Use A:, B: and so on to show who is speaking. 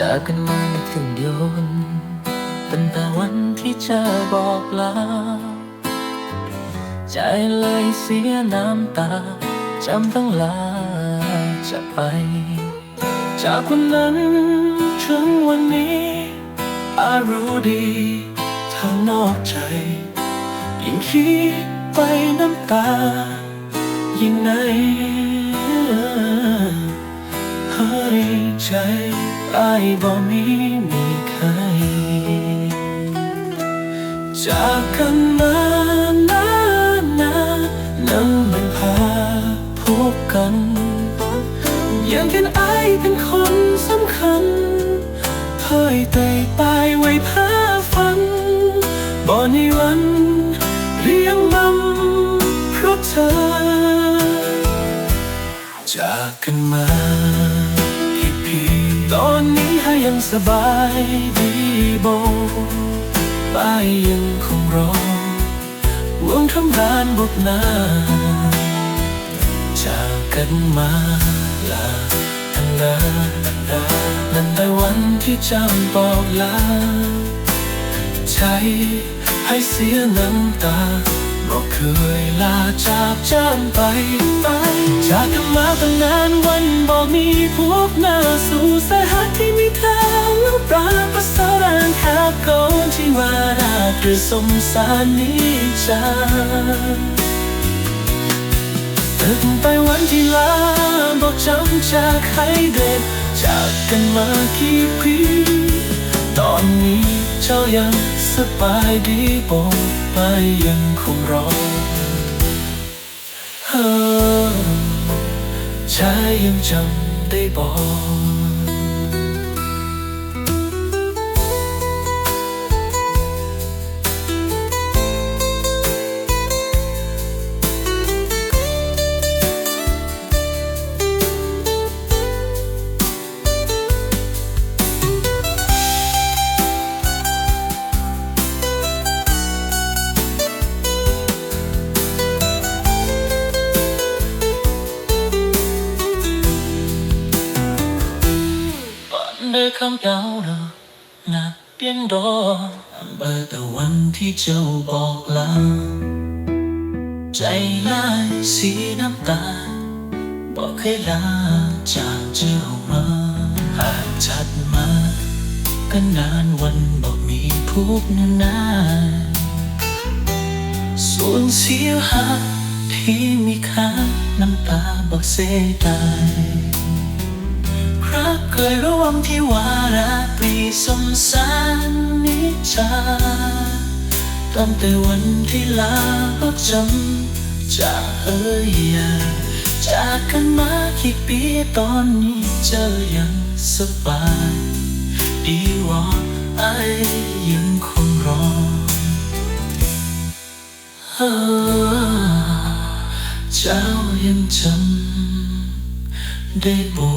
A: จากกันมาถึงเดือนตั้งแต่วันที่เธอบอกลา ใจเลยเสียน้ำตา จำต้องลาจะไป จากวันนั้นถึงวันนี้อารู้ดีเธอนอกใจ ยิ่งคิดไปน้ำตา ยิ่งในเฮ้ยใจ บ่มีมีใคร จากกันมานานนานนั่งมันพาพบกันยังเห็นไอเป็นคนสำคัญเผยเตยตายไว้ผ้าฝันบ่ในวันเรียงนำเพราะเธอ จากกันมา ตอนนี้ให้ยังสบายดีโบไปยังคงรอวงทำงานบุกหน้าจากกันมาลาตั้งนานนั่นแต่วันที่จำบอกลาใจให้เสียน้ำตาบอกเคยลาจากจำไปไปจากกันมาตั้งนานวันบอก กหน้าสู่สายหาที่มีทางน้ำตาประสารางหาก่อนที่ว่าราหรือสงสารนี้จาตึกไปวันที่ลาบอกจำจากใครเด็ดจากกันมากี่ปีตอนนี้เจ้ายังสบายดีบอกไปยังคงรอเออใจยังจำ ได้ บอกวันเดินคำเก่าเนอะนับเปลี่ยนดอกเบอร์แต่วันที่เจ้าบอกลาใจลายสีน้ำตา บอกให้ลาจากเจ้ามาหากชัดมาก็นานวันบอกมีพูกนานส่วนเสียหาที่มีค่าน้ำตาบอกเสียดาย เคยร่วมที่วาระปรีสมสารนิจาตั้งแต่วันที่ลาก็จำจากเอ่ยยาจากกันมากี่ปีตอนนี้เจอยังสบาย ดีว่าไอยังคงรออ่อเจ้ายังจำได้บ่